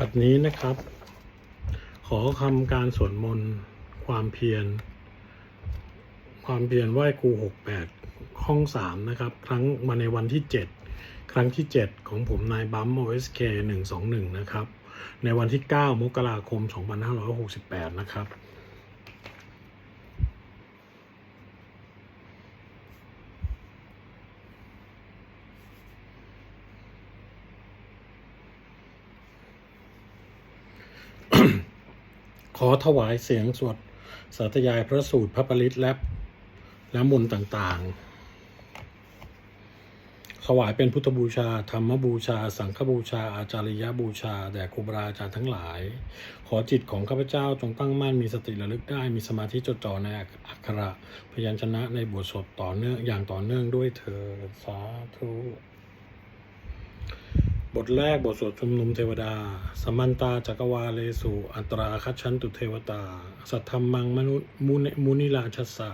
บัดนี้นะครับ ขอคำการสวดมนต์ความเพียร ความเพียรไหว้ครูหกแปดห้องสามนะครับ ครั้งมาในวันที่เจ็ดครั้งที่เจ็ดของผมนายบัมโอเอสเคหนึ่งสองหนึ่งนะครับ ในวันที่เก้ามกราคมสองพันห้าร้อยหกสิบแปดนะครับ ขอถวายเสียงสวดสาธยายพระสูตรพระปริตและและมนต์ต่างๆ ถวายเป็นพุทธบูชา ธรรมบูชา สังฆบูชา อาจาริยบูชา แด่ครูบาอาจารย์ทั้งหลาย ขอจิตของข้าพเจ้าจงตั้งมั่นมีสติระลึกได้ มีสมาธิจดจ่อในอักขระพยัญชนะในบทสวดต่อเนื่องอย่างต่อเนื่องด้วยเธอสาธุ บทแรกบทสวดชุมนุมเทวดา สมันตาจักวาเลสุ อัตราคัจฉันตุเทวตา สัทธรรมังมนุมุนมุนิราชสสะ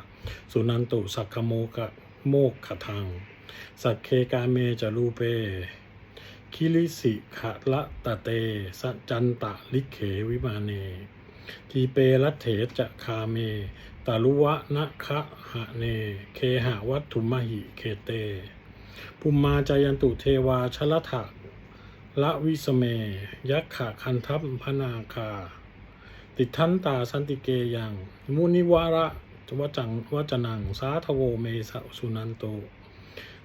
สุนันตุสักขโมกะโมกขทัง สักเคกาเมจารูเป คิริสิขะละตะเตสัจจันตะลิเขวิมาเน ทีเปรัตเถจะคาเมตาลุวะนะคะหะเน เคหะวัตถุมหิ เคเต ภูมมาจายันตุเทวาชลถะ ละวิสเม ยักขะคันทัพพนาคา ติทันตาสันติเกยัง มุนิวาระวจังวจนัง สาทโวเมสะสุนันโต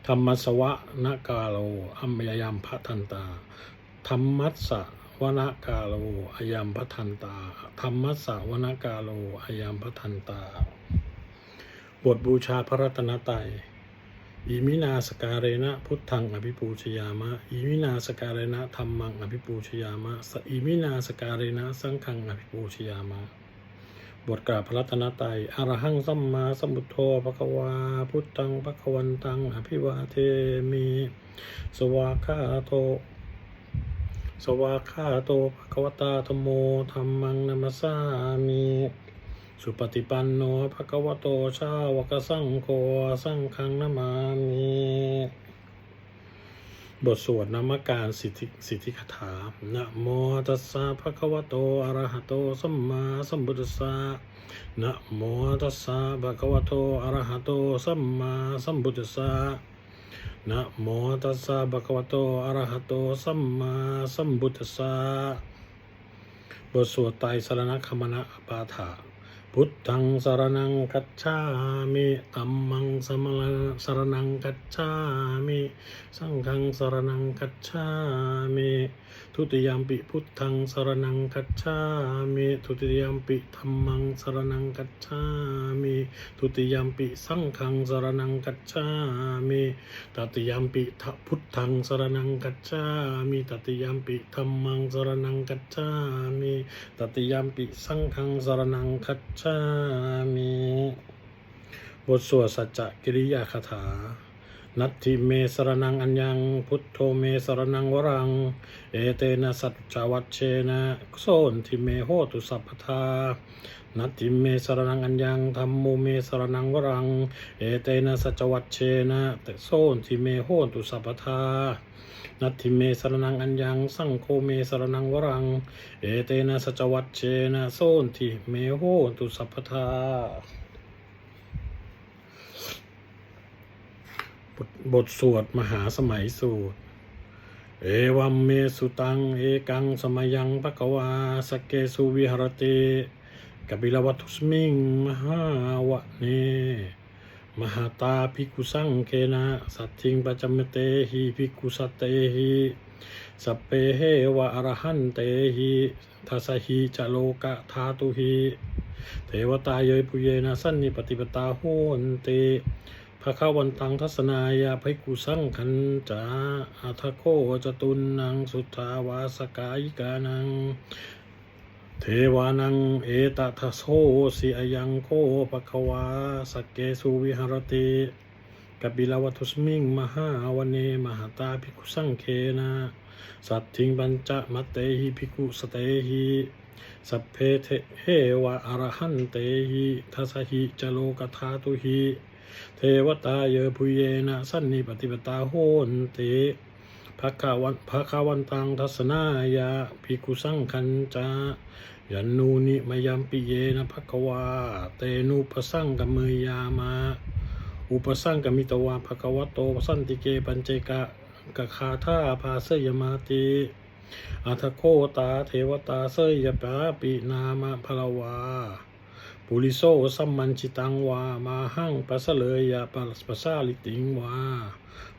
ธรรมสวะนกาโลอัมยยัมพระทันตา ธรรมัสสะวนกาโลอยัมพระทันตา ธรรมัสสะวนกาโลอยัมพระทันตา บทบูชาพระรัตนตรัย อิมินาสการเนะพุทธังอภิปูชยามะอิมินาสการเนะธรรมังอภิปูชยามะสอิมินาสการเนะสังฆังอภิปูชยามะบทกราบพระรัตนตรัยอรหังสัมมาสัมพุทโธภควา พุทธังภควันตัง อภิวาเทมิ สวากขาโต สวากขาโตภควตาธโมธรรมังนัมสามิ สุปฏิปันโนภะคะวะโตชาวกสังโฆสังฆังนามามิบทสวดนามการสิทธิสิทธิคาถานะโมตัสสะภะคะวะโตอะระหะโตสัมมาสัมพุทธัสสะนะโมตัสสะภะคะวะโตอะระหะโตสัมมาสัมพุทธัสสะนะโมตัสสะภะคะวะโตอะระหะโตสัมมาสัมพุทธัสสะบทสวดไตรสรณคมณะปาถา พุทธังสรนังกัจฉามิตัมมังสมะสรนังกัจฉามิ สังฆังสรนังกัจฉามิ ทุติยามปิพุทธังสรนังกัจฉามิทุติยามปิธรรมังสรนังกัจฉามิทุติยามปิสังฆังสรนังกัจฉามิตติยมปิทะพุทธังสรนังกัจฉามิตติยมปิธรรมังสรนังกัจฉามิตติยมปิสังฆังสรนังคัจฉามิบทสวดสัจจกิริยาคาถา นัตถิเมสรนังอัญญัง พุทโธเมสรนังวรัง เอเตนะสัจจวัชเชนะโซนทิเมโหตุสัพพทานัตถิเมสรนังอัญญังธรรมโมเมสรนังวรัง เอเตนะสัจวัชเชนะแต่โซนทิเมโหตุสัพพทานัตถิเมสรนังอัญญัง สังโฆเมสรนังวรัง เอเตนะสัจวัชเชนะโซนทิเมโหตุสัพพทา บทสวดมหาสมัยสูตร เอวัมเมสุตัง เอกังสมยังปะกวาสเกสุวิหรติกบิลวัตุสมิงมหาวะเนมหาตาภิกขุสังเคนะสัตถิงปัจจมเตหิภิกขุสัตเตหิสัพเปเหวะอรหันเตหิทัสหิจโลกะธาตุหิเทวตาเยปุเยนะสันนิปฏิปตาโหนเต พระข้าวันตังทัศนายาภิกขุสังขันจาอัทโคจตุนนังสุทาวาสกายิกานัง เทวานังเอตทะโสสิอยังโคปะควาสเกสุวิหรติกบิลวัตุสมิงมหาวเนมหาตาภิกขุสังเคนะสัตถิงปัญจะมัตเตหิภิกขุสเตหิสัพเพเทเฮวะอรหันเตหิทัสหิจโลกธาตุหิ เทวตาเยปุเยนะสันนิปฏิปตาโหนติภะคะวันภะคะวันตังทัสนายะภิกุสังคัญจายันนูนิมยัมปิเยนะภะคะวาเตนุปสังกมเมยามาอุปสังกมิตวาภะคะวะโตสันติเกปัญเจกะกะคาธาภาเสยมาติอัทโคตาเทวตาเสยปาปินามะพลวา ปุริโสสัมมันชิตังวา มาหังปัสเลยยะปัสปะสาลิติงวา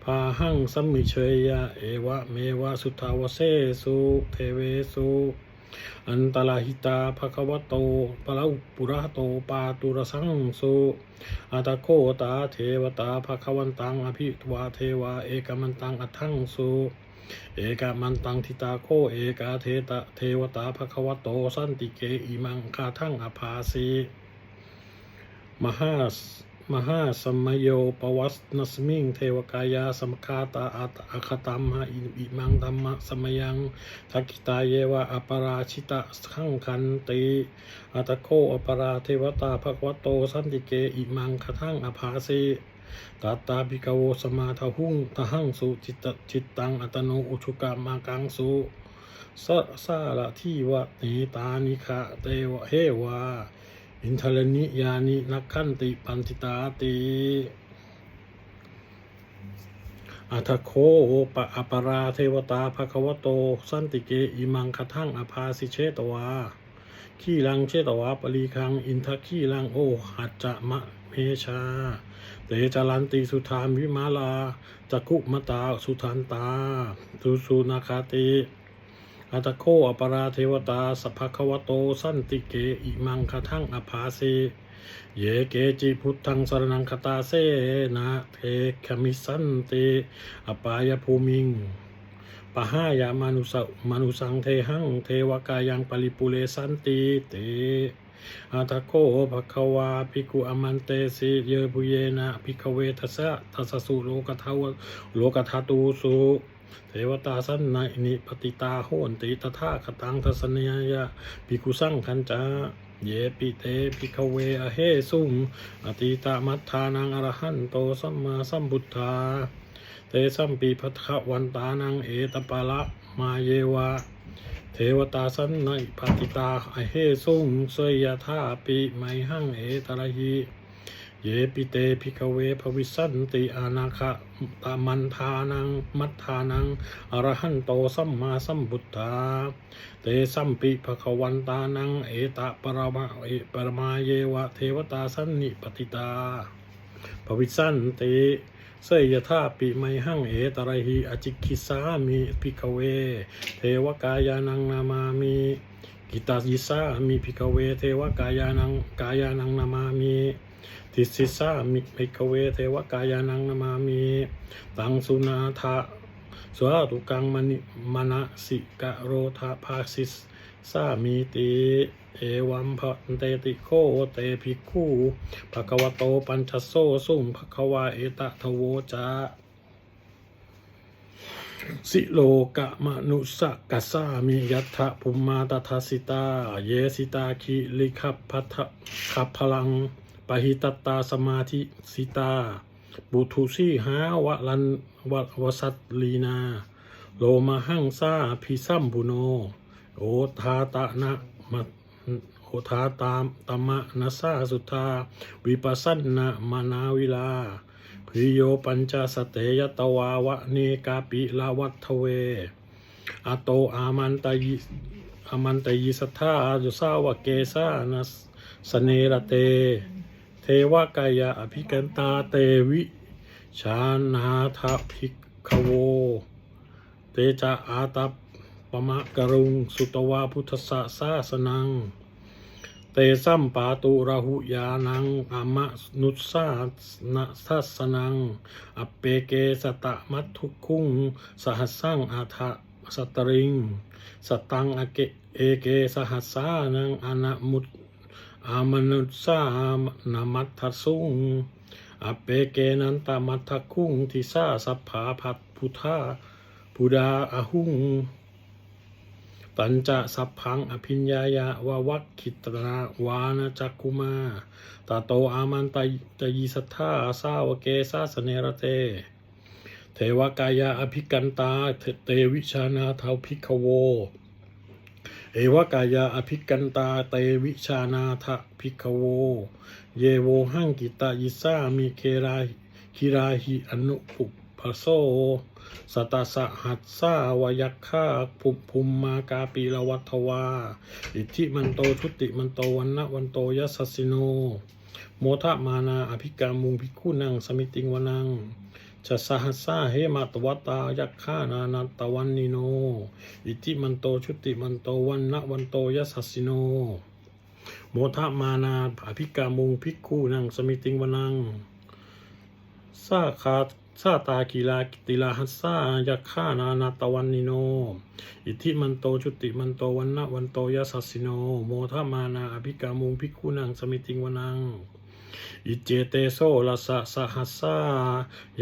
พาหังสัมมิเชยยะเอวะเมวะสุทาวเสสุเทเวสุอันตลาหิตาภควโตปะละอุปุระโตปาตุระสังสุอัตโคตาเทวตาภควันตังอภิทวาเทวาเอกมันตังอัทังสุเอกมันตังทิตาโคเอกาเทตะเทวตาภควโตสันติเกอิมังคาทังอภาสี มหาสมหาสมโยปวัสนสมิงเทวกายาสมคาตาอัตอคตัมหะอิมังธรรมะสมยังทักิตาเยวะอปราชิตะขังคันติอัตโคอปราเทวตาภควโตสันติเกอิมังคทังอภาสีตาตาภิกโวสมาทหุงทหังสุจิตตจิตตังอัตโนอุชุกามากังสุสะสาละที่วะเนตานิคะเตวะเฮวา อินทรณิยานินักขันติปันติตาติอัทโคปะอปราเทวตาภควโต สันติเกอิมังคทังอภาสิเชตวา ขี้ลังเชตวาปรีคัง อินทขี้ลังโอหัจจะมะเมชา เตจารันติสุธามวิมาลาจักกุมตาสุทันตาสุสุนาคาติ อัตโคอปราเทวตาสัพพควโต สันติเกอิมังคทั้งอภาสีเยเกจิพุทธังสรนังคตาเสนะเทคมิสันติอปายภูมิงปะหายามานุสมานุสังเทหังเทวกายังปริปุเรสันติเตอาตโคภควาภิกุอมันเตสิเยบุเยนะภิกเวทัสสะทัสสสุโลกทาวโลกทาตูสุ เทวตาสันนนิปติตาโหนติตถาคตังทัสเนียยะภิกุสังคันจาเยปิเตภิกเวอเฮสุงอติตามัทธานังอรหันโตสัมมาสัมพุทธา เตสัมปีพัทขวันตานังเอตปะละมาเยวะ เทวตาสันในปฏิตาอเฮสุงเสยยธาปิไมหังเอตระหิ เยปิเตภิกเวภวิสันติอานาคะตามันทานัง มัทธานังอรหันโตสัมมาสัมพุทธา เตสัมปิภควันตานัง เอตะปรมาเอปรมาเยวะเทวตาสันนิปติตาภวิสันติเสยธาปิไมหังเอตระหิอจิกิสามิภิกเว เทวกายานังนามามิกิตายิสามิภิกเว เทวกายานังกายานังนามามิ ทิสิสามิภิกเวเทวกายานังนามามิตังสุนาทะสวาตุกังมณิมณสิกะโรธาภาสิสสามีติเอวัมภะเตติโคเตภิกขุภะควโตปัญชโสสุงภะควะเอตะทโวจาสิโลกะมนุสะกัสสามิยัตถะภุมมาตถาสิตา เยสิตาคิลิขับพัทขับพลัง ปหิตตาสมาธิสิตา บุทุสีหาวะลันวะวสัตลีนา โลมาหังซาพิสัมบุโน โอทาตะนะมะโอทาตามตมะนัสาสุธา วิปัสสนะมานาวิลาพิโยปัญจสเตยตวาวะเนกาปิลาวัตเว อโตอามันตยิอามันตยิสัทธาจุสาวะเกสานัสเนระเต วกายะอภิกันตาเตวิชานาทภิกขโว เตจะอาตัปปมะกรุง สุตวาพุทธสสาสนัง เตสัมปาตุราหุยานังอามะนุสานะทัสนัง อเปเกสตะมัททุคุง สหัสสังอาทะสตริง สตังอเกเอเกสหัสสานังอนามุตามนุสานามัทสุงอเปเกนันตามัทคุงทิสาสัพผาพัทพุทธาพุดาอหุงปัญจสัพพังอภิญญายะวะวัคคิตราวานจักคุมาตาโตอามันตตยิสัทธาสาวเกสาสเนระเต เทวกายาอภิกันตาเทเตวิชานาเทาพิกโว วกายาอภิกันตาเตวิชานาทะพิกโว เยโวหังกิตายิสามิเคราคิราหิอนุปุพโสสตาสหัสสาวยักขาภุภุมมากาปีละวัตวา อิทธิมันโตชุติมันโตวันนะวันโตยัสสิโน โมทะมานาอภิกามุงพิคุนังสมิติงวนัง จะสหัสาเหมาตวตายักขานานัตวันนิโน อิทิมันโตชุติมันโตวันนะวันโตยัสสสิโน โมทะมานาอภิกามุงพิกคูนังสมิติงวนังซาคาซาตากีลากิติลาหัสสายักขานานาตวันนิโน อิทิมันโตชุติมันโตวันนะวันโตยัสสสิโน โมทะมานาอภิกามุงพิกคูนังสมิติงวนัง อิเจเตโซลาสะสหัสสา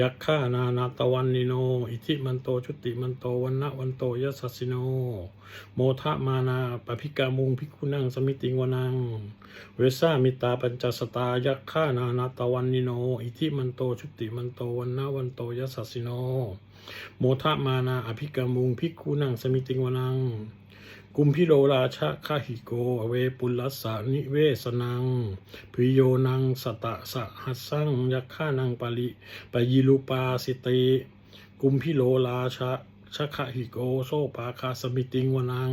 ยักขานานาตวันนิโน อิทิมันโตชุติมันโตวันนะวันโตยสสสิโน โมทะมานาปภิกามุงพิกุนังสมิติงวนัง เวสามิตาปัญจสตายักขานานาตวันนิโน อิทิมันโตชุติมันโตวันนะวันโตยสสสิโน โมทะมานาอภิกามุงพิกุนังสมิติงวนัง กุมพิโลราชะคาหิโก อเวปุลัสสานิเวสนังพิโยนังสตะสะหัสสังยักขานังปาลิปยิลุปาสิเตกุมพิโลราชะชะคหิโกโซปาคาสมิติงวนัง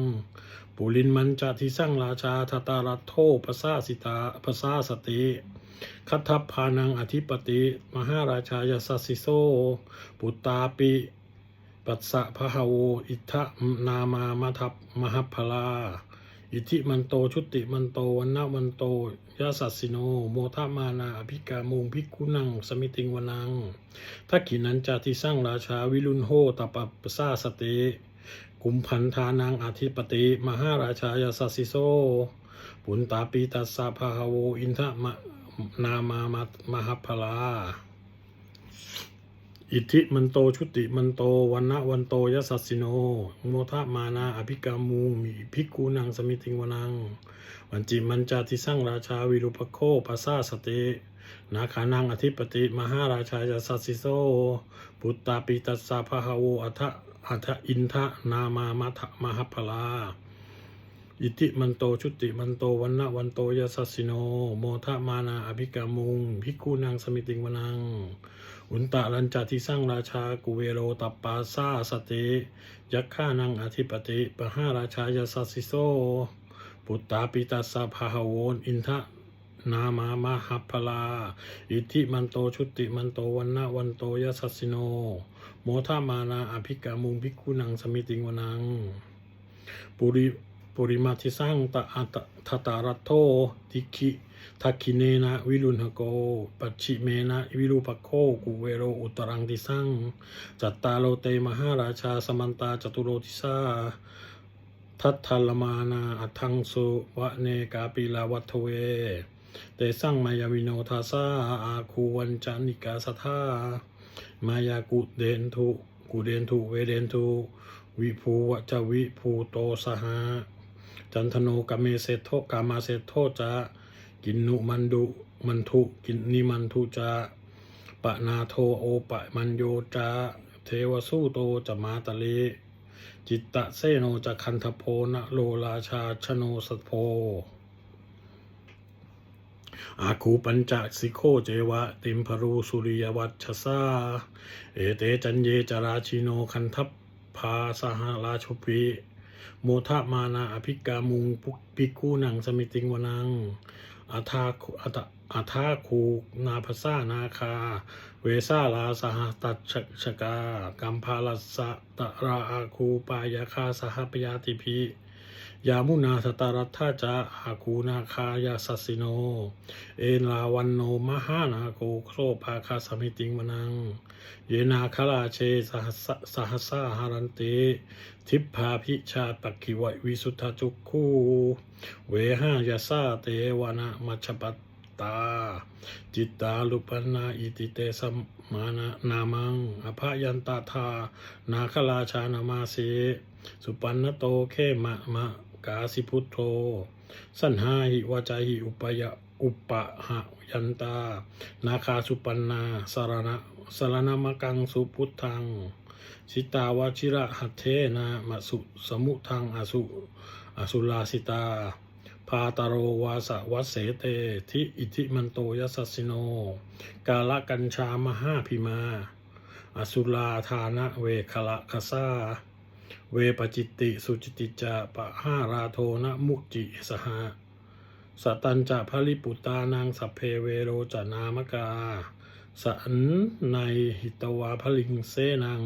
ปุลินมันจาทิสั่งราชาทตารัตโทปสาสิตาปสาสติคัทพานังอธิปติ มหาราชายสัสสิโซ ปุตตาปิ ปัสสะพะหาโว อิทธะนามามาทับมหัพลา อิทธิมันโตชุติมันโตวันนะวันโตยาสัสสิโน โมทะมานาอภิกามุงพิกขุนัง สมิติงวนังทักขินันจาทิสร้างราชาวิรุณโหตปปปสาสติกุมพันธานังอธิปติ มหาราชายาสัสสิโซ ปุนตาปีตัสสะพะหาโว อินทะมะนามามามหัพลา อิทธิมันโตชุติมันโตวันนะวันโตยสัสสิโน โมทะมานาอภิกามูมีภิกขุนังสมิติงวนัง วันจิมันจาทิสั่งราชาวิรุปโคปัสสาสตินาขานังอธิปติมหาราชายสัสสิโซปุตตาปิตัสสะพะหาโวอัทะอัทะอินทะนามามาทะมหพพลา อิทธิมันโตชุติมันโตวันนะวันโตยสัสสิโน โมทะมานาอภิกามุงภิกขุนังสมิติงวนัง อุนตะรัญจาทิสร้างราชากุเวโรตัปปาซาสติยักขานังอธิปติปห้าราชายาสัสสิโซ ปุตตาปิตัสะพาหาโวนอินทะนามามหพลา อิทิมันโตชุติมันโตวันนะวันโตยสัสสิโน โมทามานาอภิกามุงภิกุนังสมิติงวนัง ปุริ ปุริมาทิสร้างตะอัตทตารัตโททิคิทักขิเนนะวิรุณหโก ปัจฉิเมนะวิรูปโคกุเวโรอุตรังติสังจัตตาโลเตมหาราชาสมันตาจตุโรติสาทัตทัลมานาอัทังสุวะเนกาปิลาวัตเวเตสังมายาวิโนทาสาอาคูวันจานิกาสทามายากุเดนทุกุเดนทุเวเดนทุวิภูวะจวิภูโตสหา จันทโนกามเมเสโทกามาเสโทจะกินนุมันดุมันทุกินนิมันทุจะปะนาโทโอปะมันโยจะเทวสู้โตจะมาตะเลจิตตะเซโนจะคันทโพนะโลราชาชโนสโพอาคูปัญจสิโคเจวะ ติมพรูสุริยวัชสาเอเตจันเยจราชิโนคันทัพพาสหราชปี โมทะมานาอภิกามุงปุปิกูนังสมิติงวนังอาทาคุอาตอาทาคูนาภาษานาคา เวสาลาสหตัดชชกากัมพาลัสะตะราอาคูปายาคาสหปยาติพียามุนาสตารัตถาจะอาคูนาคายาสัสิโน เอลาวันโนมหานาโกโครภาคาสมิติงวนัง เยนาคลาเชสหัสสหัสาหารันเตทิพพาพิชาปักขิวัยวิสุทธจุกคูเวหายาซาเตวานะมัชปัตตา จิตตาลุปนาอิติเตสัมมานะนามังอภยันตาธานาคราชานามาเสสุปันนโตเคมะมะกาสิพุทโธ สันหาหิวาจาหิอุปยะ อุปะหะยันตา นาคาสุปันนาสารณะสารณมกังสุพุทธัง สิตาวชิระหัตเทนะมะสุสมุทังอสุอสุลาสิตา พาตโรวาสะวัสเสเตทิอิทิมันโตยัสสสิโน กาละกัญชามหาพิมา อสุลาธานะเวคละคสาเวปจิตติสุจิติจะปะห้าราโทนะมุจิสหะ สตันจะพลิปุตานางสัพเพเวโรจนามกาสันในหิตวาพลิงเสนัง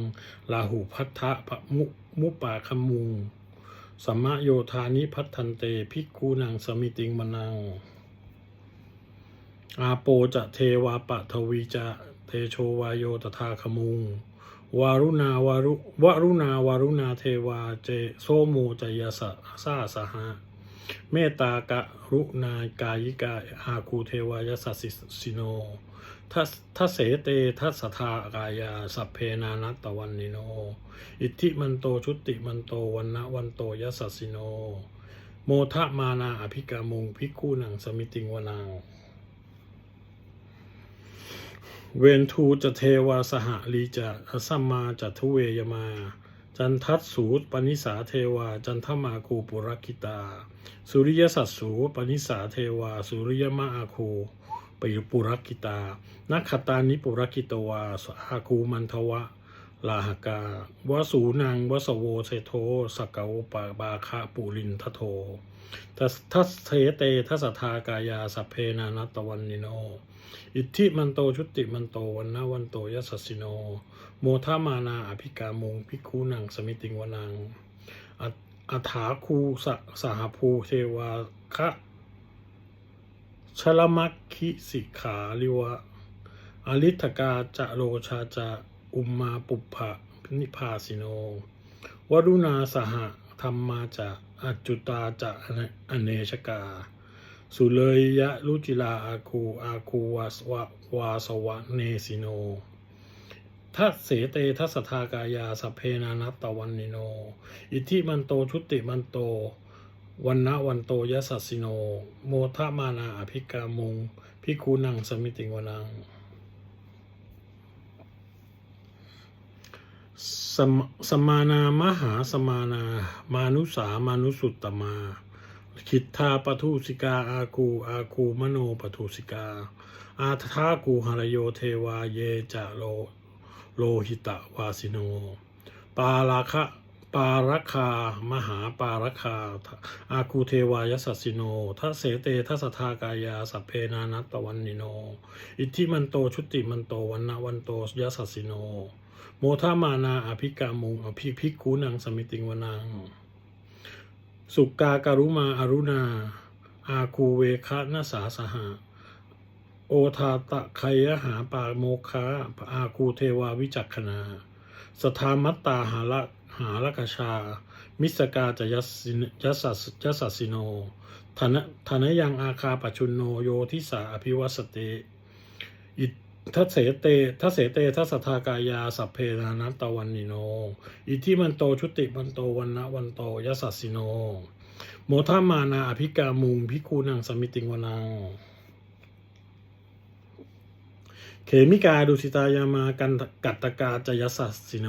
ลาหูพัทธะพะมุมุปาคมุงสัมมโยธานิพัทันเตภิกขุนังสมิติงมนัง อาโปจะเทวาปะทวีจะเทโชวายโยตถาคมุง วารุณาวารุวรุณาวารุณาเทวาเจโสโมจยสะสาสหะ เมตตากะรุณากายิกาอาคูเทวายสัสสิโนทัสทัสเสเตทัสทากายาสัพเพนานัตวันนิโน อิทธิมันโตชุติมันโตวันนะวันโตยัสสสิโน โมทะมานาอภิกามุงพิกขุนังสมิติงวนังเวนทูจะเทวาสหลีจะสัมมาจะทุเวยมา จันทัสสูปนิสาเทวา จันทมาคูปุรกิตา สุริยสัสสูปนิสาเทวา สุริยมาอาคูปยุปุรกิตา นักขตานิปุรกิตวาสอาคูมันทวะ ลาหกาวสูนังวสโวเซโทสกาวปาบาคะปุรินทโททัสทัสเทเตทัสทากายาสัพเพนานัตตวันนิโน อิทธิมันโตชุติมันโตวันนาวันโตยัสสสิโน โมทามานาอภิกามุงพิกคูนังสมิติงวนังอัฏฐาคูสะสหภูเทวาคะชลมัคคิสิขาลิวะอลิทกาจะโรชาจะอุมมาปุปภะนิพาสิโน วรุณาสหธรรมมาจะอจจุตาจะอเนชกา สุเลยยะรุจิลาอาคูอาคูวาสวะวาสวะเนสิโนทัสเสเตทัสทากายาสเพนานัตตวันนิโน อิทิมันโตชุติมันโตวันนะวันโตยสัสสิโน โมทะมานาอภิกามุงพิคูนังสมิติงวนังสมสมานามหาสมานา มานุสามานุสุตตมา คิทธาปทุสิกาอาคูอาคูมโนปทุสิกา อาทากูหรโยเทวาเยจะโลโลหิตะวาสิโน ปาราคะปารัคามหาปารัคา อาคูเทวายสัสสิโนทัเสเตทัสทากายาสัพเพนานัตตวันนิโน อิทธิมันโตชุติมันโตวันนะวันโตยสัสสิโน โมทามานาอภิกามุงอภิพิกุนังสมิติงวนัง สุกาการุมาอรุณา อาคูเวคะนาสาสหะโอทาตะไคยหาปาโมคาอาคูเทวาวิจักขณาสทามัตตาหาละหาละกชา มิสกาจะยัสสินยัสยัสสสิโนธนธนยังอาคาปชุนโนโยทิสาอภิวัสเตอิ ทัสเสเตทัสเสเตทัสสทากายาสัพเพนานัตตวันนิโน อิทิมันโตชุติมันโตวันนะวันโตยัสสิโน โมทามานาอภิกามุงพิคูนังสมิติงวนัง เขมิกาดุสิตายามากันกัตตกาจยสัสสิโน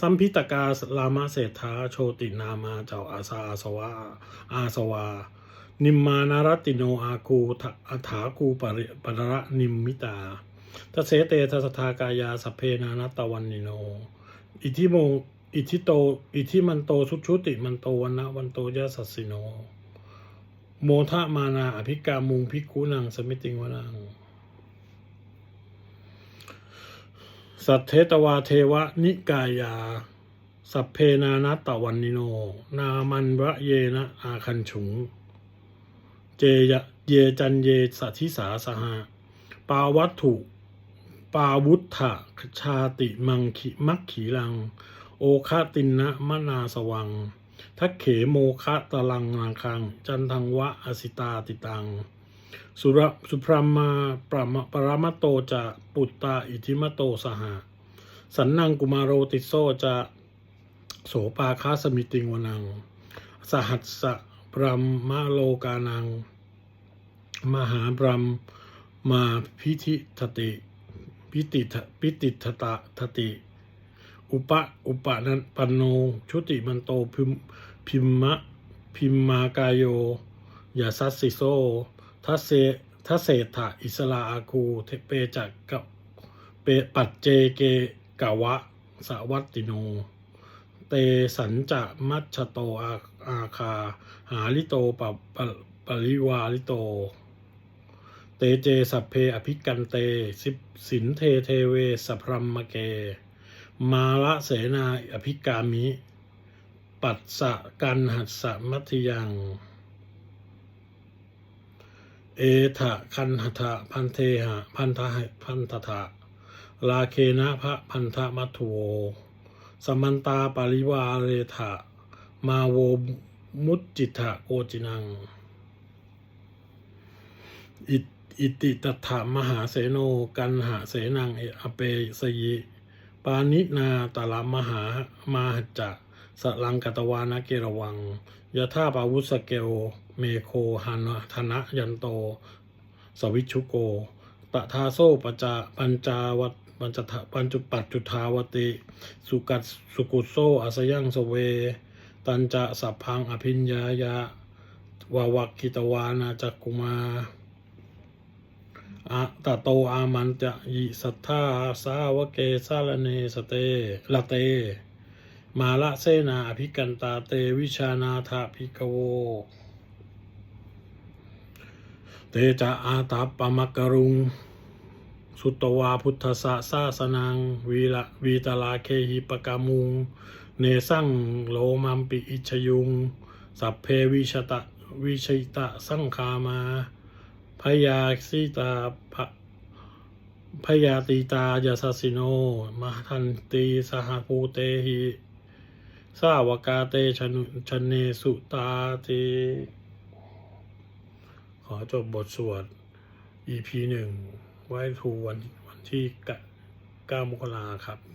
สัมพิตกาลามาเศรษฐาโชตินามาเจ้าอาสาอาสวาอาสวานิมมานารติโนอาคูทะอัฏฐาคูปริปรระนิมมิตา ทเสเตทัสทากายาสัพเพนานัตตวันนิโน อิทิโม อิทิโต อิทิมันโตชุชุติมันโตวันนะวันโตยะสัสสิโน โมทะมานาอภิกามุงพิกุนังสมิติงวนัง สัทเทตวาเทวะนิกายา สัพเพนานัตตวันนิโน นามันวะเยนะอาคันฉุง เจยะเยจันเยสัทิสาสหะปาวัตถุ ปาวุธะชาติมังคิมักขีลัง โอคาตินนะมนาสวัง ทักเขโมคะตะลังนาคัง จันทังวะอสิตาติตัง สุรสุพรามมาปรามปรามโตจะปุตตาอิทิมโตสหะสันนังกุมารโรติโซจะโสปาคาสมิติงวนัง สหัสสะปรามมโลกานัง มหาบรมมาพิธิทติ พิติพิติทตะทติ อุปะอุปะนันปันโน ชุติมันโตพิมพิมมะพิมมากายโยยาซัสสิโซทัเซทัเศถะอิสลาอาคูเทเปจักกับเปปัจเจเกกะวะสวัตติโน เตสัญจะมัชชโตอาอาคา หาลิโตปะปะปริวาลิโต เตเจสัพเพอภิกันเต สิสินเทเทเวสพรัมมเก มาละเสนาอภิกามิ ปัสสะกันหัสสะมัธยัง เอทะคันหทะพันเทหะพันทะพันทถะลาเคนะพระพันธมัทโวสมันตาปริวาเรทะมาโวมุจจิทะโกจินังอิ อิติตถามหาเสโนกันหาเสนังเออเปสยิปานินาตาลามหามาหจจะสลังกตวานะเกรวังยะท่าปาวุสเกลเมโคหันธนะยันโต สวิชุโก ตะทาโซปจาปัญจาวัตปัญจทปัญจุปัจจุทาวติ สุกัสสุกุโซอาสยังสเว ตันจะสัพพังอภิญญายะวาวักกิตวานาจักกุมา อะตะโตอามันจะยิสัทธาสาวเกสารเนสเตละเต มาละเสนาอภิกันตาเตวิชานาถาภิกโว เตจะอาตาปมักกรุง สุตวาพุทธสะสาสนังวีละวีตลาเคหิปกามุง เนสั่งโลมัมปิอิชยุง สัพเพวิชตะวิชิตะสังคามา พยาสีตาพพยาตีตายาสสสิโนมหันตีสหภูเตหิสาวกาเตชนุชนเนสุตาเตขอจบบทสวด EP หนึ่งไว้ทูวันวันที่เก้ามกราครับ